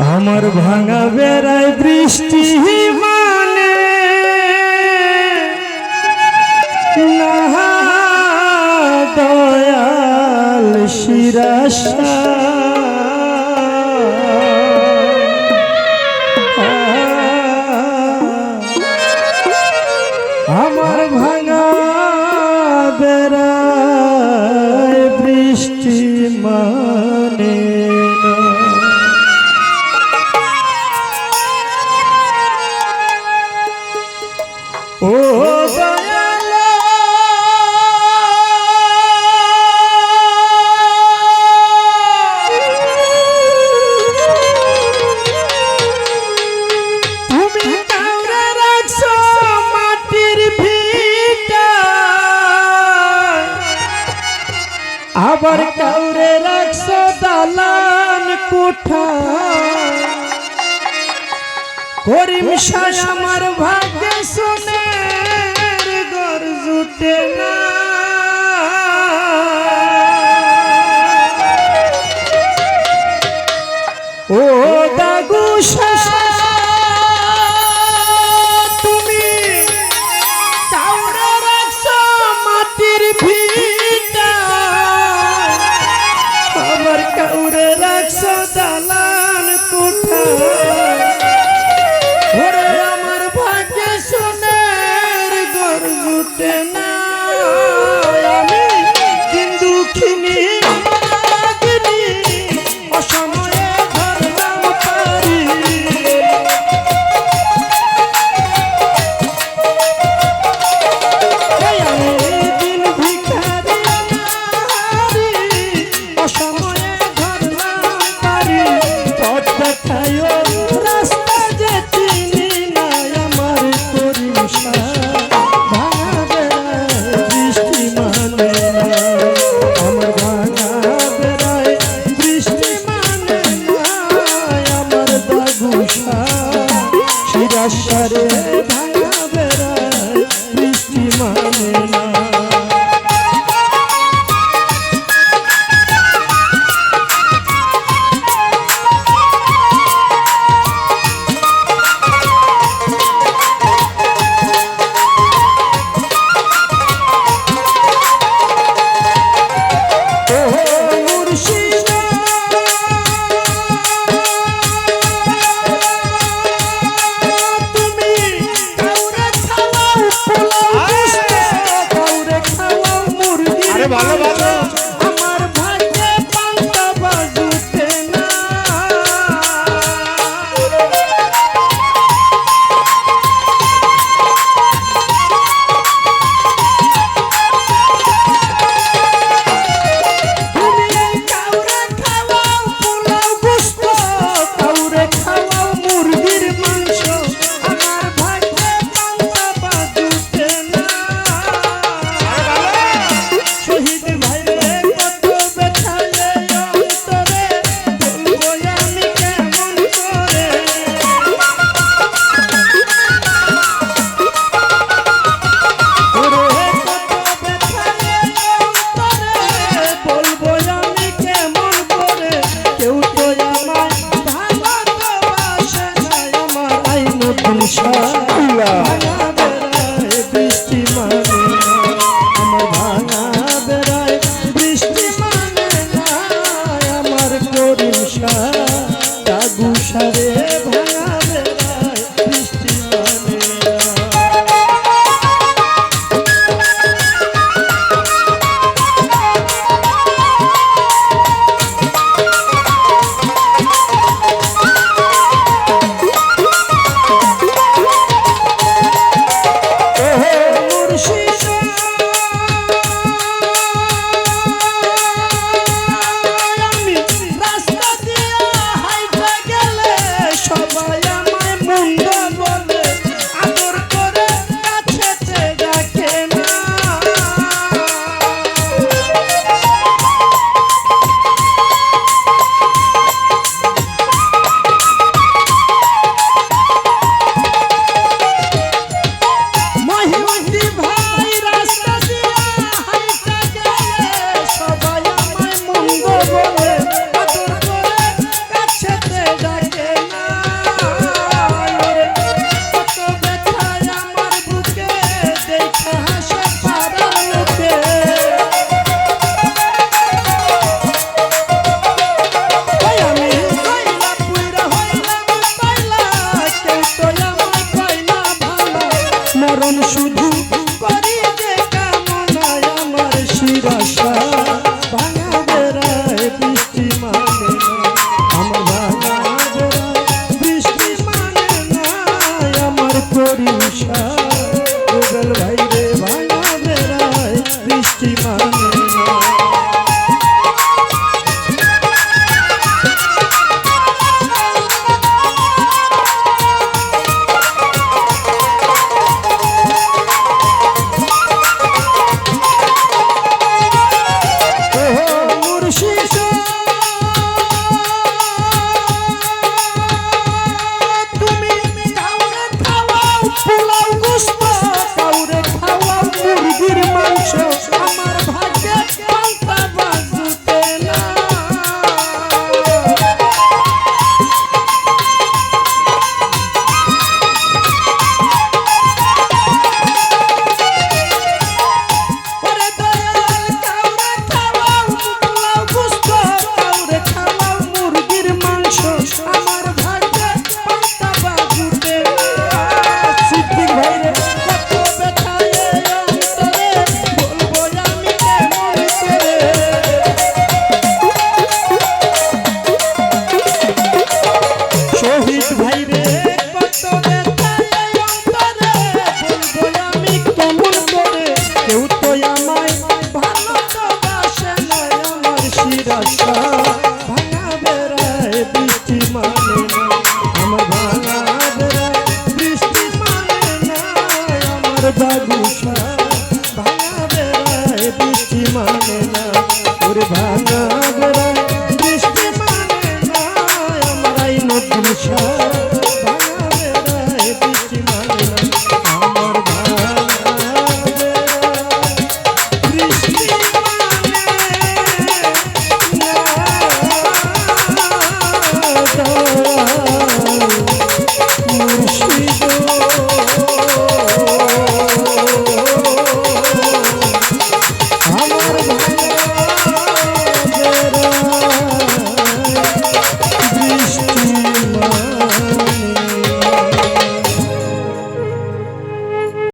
আমার ভাঙা বেড়ায় বৃষ্টি মানে দয়াল শিরাশা। পুঠা করিম শাস আমার ভাগ্যে সোনের গর জুটে না। কাউরে রাখছ দালান কোঠা কি মানে Show.